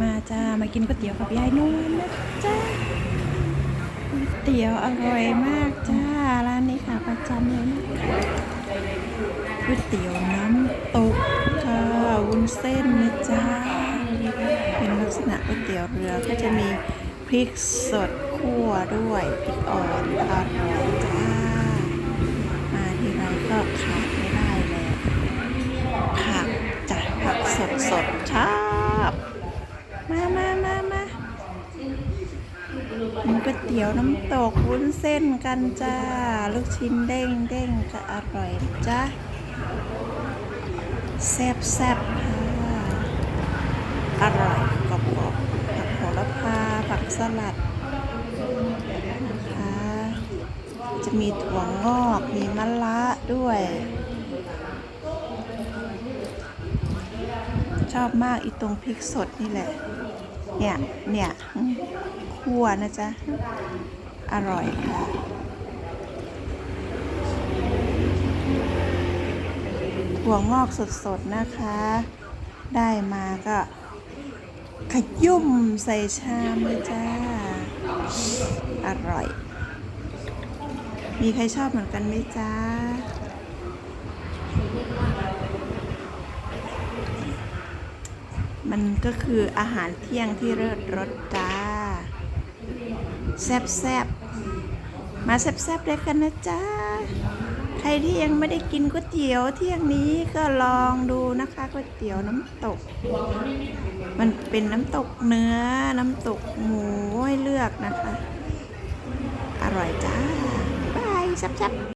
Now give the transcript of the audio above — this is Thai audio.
มาจ้า มากินก๋วยเตี๋ยวกับยายนวลนะจ้าก๋วยเตี๋ยวอร่อยมากจ้า ร้านนี้ค่ะประจำเลยนะคะก๋วยเตี๋ยวน้ำตกค่ะวุ้นเส้นนะจ้า เป็นลักษณะก๋วยเตี๋ยวเรือก็จะมีพริกสดคั่วด้วยพริกอ่อนอร่อย สดชอบมามามามากินก๋วยเตี๋ยวน้ำตกวุ้นเส้นกันจ้า ลูกชิ้นเด้งเด้งก็อร่อยจ้าแซ่บแซ่บค่ะอร่อยกรอบกรอบผักโหระพาผักสลัดนะคะจะมีถั่วงอกมีมะระด้วย อบมากอีตรงพริกสดนี่แหละ เนี่ย เนี่ยคั่วนะจ๊ะ อร่อยค่ะถั่วงอกสดๆนะคะ ได้มาก็ขยุ่มใส่ชามเลยจ้า อร่อย มีใครชอบเหมือนกันไหมจ้า มันก็คืออาหารเที่ยงที่เลิศรสจ้า แซ่บแซบๆมาแซ่บแซบๆด้วยกันนะจ้าใครที่ยังไม่ได้กินก๋วยเตี๋ยวเที่ยงนี้ก็ลองดูนะคะก๋วยเตี๋ยวน้ำตก มันเป็นน้ำตกเนื้อน้ำตกหมูให้เลือกนะคะ อร่อยจ้าบายแซ่บๆ